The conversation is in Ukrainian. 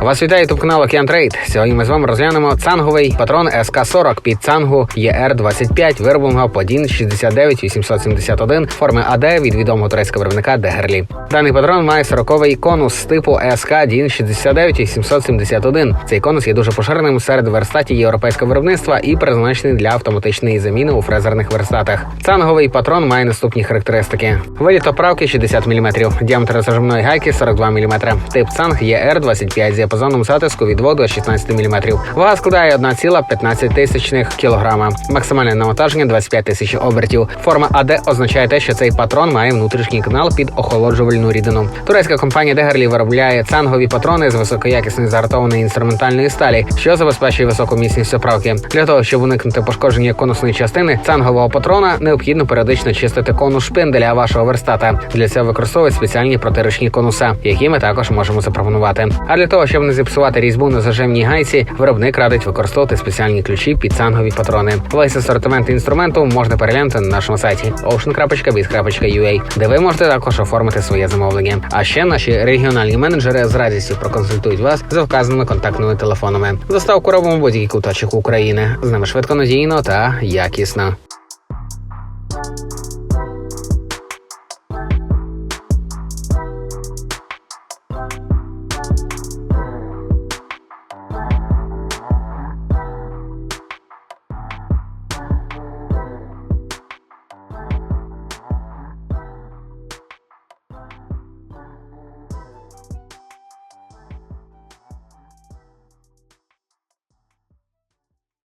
Вас вітає ютуб канал Океан. Сьогодні ми з вами розглянемо цанговий патрон СК-40 під цангу ЄР-25, виробленого по DIN 69871 форми АД від відомого турецького виробника Дегерлі. Даний патрон має 40-й конус типу СК DIN 69871. Цей конус є дуже поширеним серед верстатів європейського виробництва і призначений для автоматичної заміни у фрезерних верстатах. Цанговий патрон має наступні характеристики: виліт оправки 60 мм, діаметр зажимної гайки 42 мм, тип цанг ЄР-25 з діапазоном затиску від 2 до 16 мм. Вага складає 1,15 тисячних кілограма. Максимальне навантаження 25 тисяч обертів. Форма АД означає те, що цей патрон має внутрішній канал під охолоджувальну рідину. Турецька компанія Дегерлі виробляє цангові патрони з високоякісної загартованої інструментальної сталі, що забезпечує високу міцність оправки. Для того щоб уникнути пошкодження конусної частини цангового патрона, необхідно періодично чистити конус шпинделя вашого верстата. Для цього використовують спеціальні протиручні конуса, які ми також можемо запропонувати. А для того, щоб не зіпсувати різьбу на зажимній гайці, виробник радить використовувати спеціальні ключі під цангові патрони. Весь асортимент інструменту можна переглянути на нашому сайті ocean.biz.ua, де ви можете також оформити своє замовлення. А ще наші регіональні менеджери з радістю проконсультують вас за вказаними контактними телефонами. Доставку робимо будь-який куточок України. З нами швидко надійно та якісно.